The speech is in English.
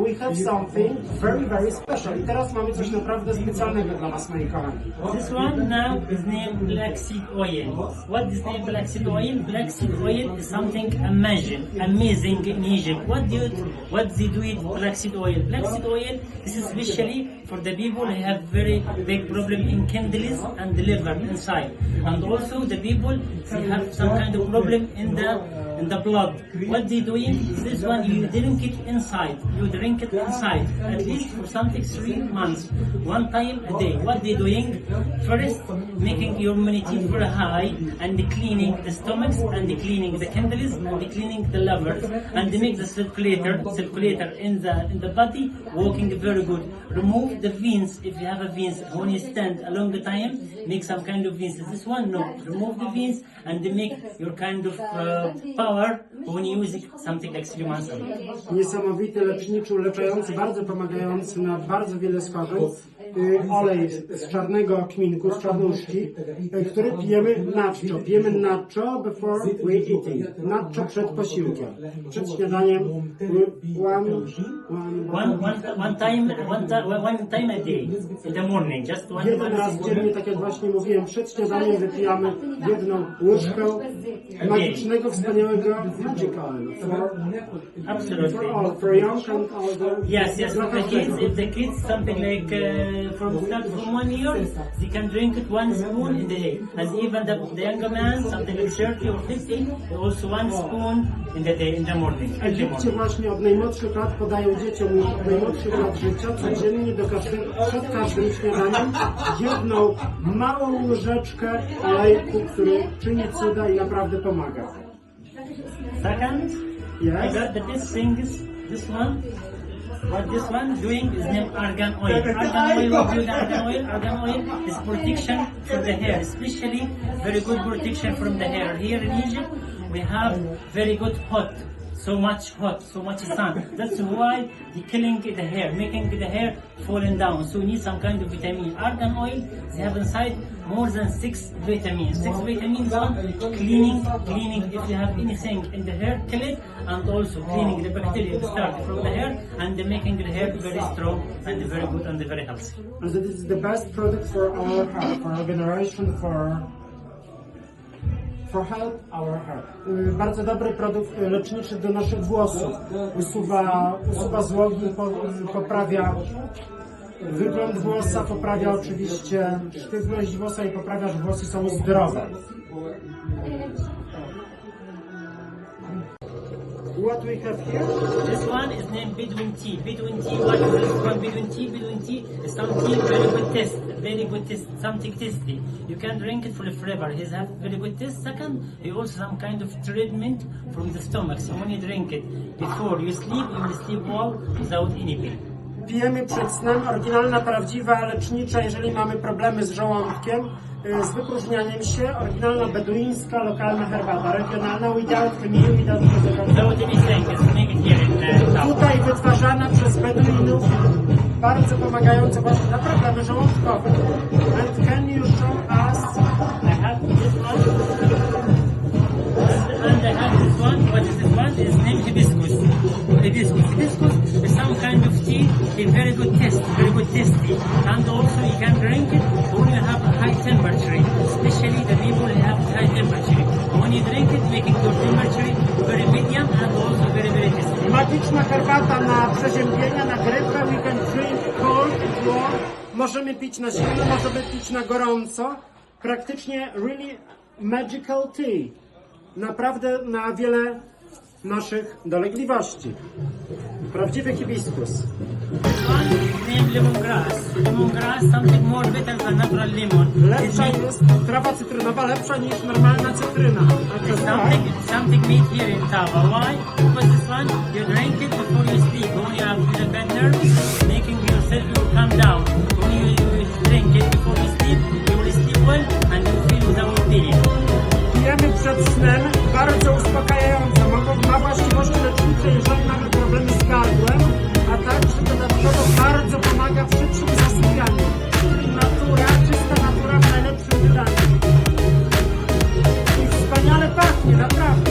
we have something very, very special. I teraz mamy coś naprawdę specjalnego dla Was, moi kochani. This one now is named black seed oil. What is named black seed oil? Black seed oil is something amazing, amazing in Egypt. What do you, what they do with black seed oil? Black seed oil is especially for the people who have very big problem in kidneys and the liver inside, and also the people who have some kind of problem in the in the blood. What they doing? This one you drink it inside. You drink it inside at least for something three months, one time a day. What they doing? First, making your immunity very high and cleaning the stomachs and cleaning the kidneys and cleaning the liver and make the circulator circulator in the in the body working very good. Remove the veins if you have a veins when you stand a long time. Make some kind of veins. This one no. Remove the veins and make your kind of uh, power when you use something like three months. Uleczający, bardzo pomagający na bardzo wiele schorzeń. Y, Olej z czarnego kminku, z czarnuszki, y, który pijemy nacho. Pijemy nacho before we eating. Nacho przed posiłkiem. Przed śniadaniem. One, one, One, one, time, one, ti- one time a day in the morning, just one. Jeden raz dziennie, tak jak właśnie mówiłem, przed śniadaniem wypijamy jedną łyżkę magicznego, wspaniałego magical Absolutely. for all, for young and older. Yes, yes. Dla For the kids, if the kids something like uh, from start from one year, they can drink it one spoon in the day, and even the, the younger man, something like thirty or fifty, also one spoon in the day in the morning. W Egipcie właśnie od najmłodszych lat podają dzieciom już od najmłodszych lat życia codziennie do każdego, przed każdym śniadaniem jedną małą łyżeczkę olejku, który czyni cuda i naprawdę pomaga. Second, I Yes. got the best thing is this one. What this one doing is named argan oil. Argan oil, what do argan oil? Argan oil is protection for the hair, especially very good protection from the hair. Here in Egypt, we have very good hot, so much hot, so much sun. That's why the killing the hair, making the hair falling down. So we need some kind of vitamin. Argan oil, they have inside more than six vitamins. Six vitamins on cleaning, cleaning if you have anything in the hair, kill it, and also cleaning the bacteria start from the hair and making the hair very strong and very good and very healthy. So this is the best product for our hair, for our generation, for for help our. Y, Bardzo dobry produkt y, leczniczy do naszych włosów. Usuwa, usuwa złogi, y, poprawia wygląd włosa, poprawia oczywiście sztywność włosa i poprawia, że włosy są zdrowe. What we have here? This one is named Bedouin tea. Bedouin tea, what is this one? Bedouin tea, Bedouin tea is something very good taste, very good taste, something tasty. You can drink it for the flavor. It has very good taste. Second, it also some kind of treatment from the stomach. So when you drink it before you sleep, you will sleep well without any pain. Pijemy przed snem oryginalna, prawdziwa, lecznicza, jeżeli mamy problemy z żołądkiem, z wypróżnianiem się, oryginalna beduińska, lokalna herbata, regionalna, without chemii, without uh, town. Tutaj wytwarzana przez beduinów, bardzo pomagająca właśnie na problemy żołądkowe. And can you show us I have this one. I have this one. What is this one? It's named hibiscus. Hibiscus. Hibiscus is some kind of tea, a very good taste, very good tasty. And also herbata na przeziębienia, na grypę, we can drink cold warm. Możemy pić na zimno, możemy pić na gorąco. Praktycznie really magical tea. Naprawdę na wiele naszych dolegliwości. Prawdziwy hibiskus. Name lemongrass. Lemongrass something more better than natural lemon. Lepsza jest trawa cytrynowa, lepsza niż normalna cytryna. A to Something, something made here in Tava. Why? Because this one, you drink it before you sleep. only you have the bad making yourself you calm down. you're not.